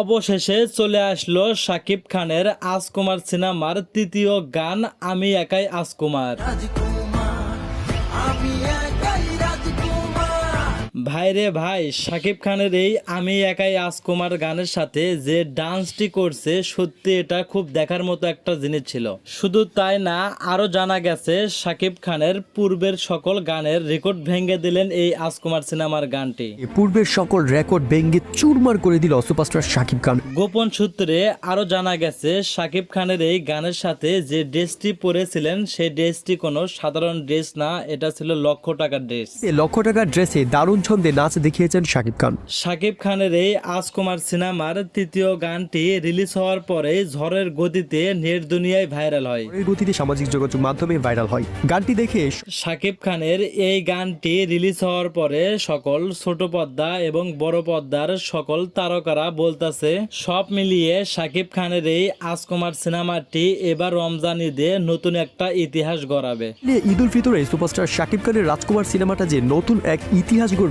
অবশেষে চলে আসলো শাকিব খানের আজকুমার সিনেমার তৃতীয় গান আমি একাই আজকুমার। ভাইরে ভাই শাকিব খানের এই আমি একাই আজকুমার গানের সাথে যে ডান্সটি করছে সত্যি এটা খুব দেখার মতো একটা জিনিস ছিল। শুধু তাই না আরও জানা গেছে শাকিব খানের পূর্বের সকল গানের রেকর্ড ভেঙে দিলেন এই আজকুমার সিনেমার গানটি। পূর্বের সকল রেকর্ড ভেঙ্গে চুরমার করে দিল সুপারস্টার শাকিব খান। গোপন সূত্রে আরও জানা গেছে শাকিব খানের এই গানের সাথে যে ড্রেসটি পরেছিলেন সেই ড্রেসটি কোনো সাধারণ ড্রেস না এটা ছিল লক্ষ টাকার ড্রেস। লক্ষ টাকার ড্রেসে দারুণ ছন্দে নাচ দেখিয়েছেন শাকিব খান। শাকিব খানের এই আজকুমার সিনেমার তৃতীয় গানটি রিলিজ হওয়ার পরে ঝড়ের গতিতে নেট দুনিয়ায় ভাইরাল হয়। পরের গতিতে সামাজিক যোগাযোগ মাধ্যমে ভাইরাল হয়। গানটি দেখে শাকিব খানের এই গানটি রিলিজ হওয়ার পরে সকল ছোট পর্দা এবং বড় পর্দার সকল তারকারা বলতাছে সব মিলিয়ে শাকিব খানের এই আজকুমার সিনেমাটি এবার রমজান ঈদে নতুন একটা ইতিহাস গড়াবে। ঈদ উল ফিতরে সুপারস্টার শাকিব খানের রাজকুমার সিনেমাটা যে নতুন এক ইতিহাস গড়বে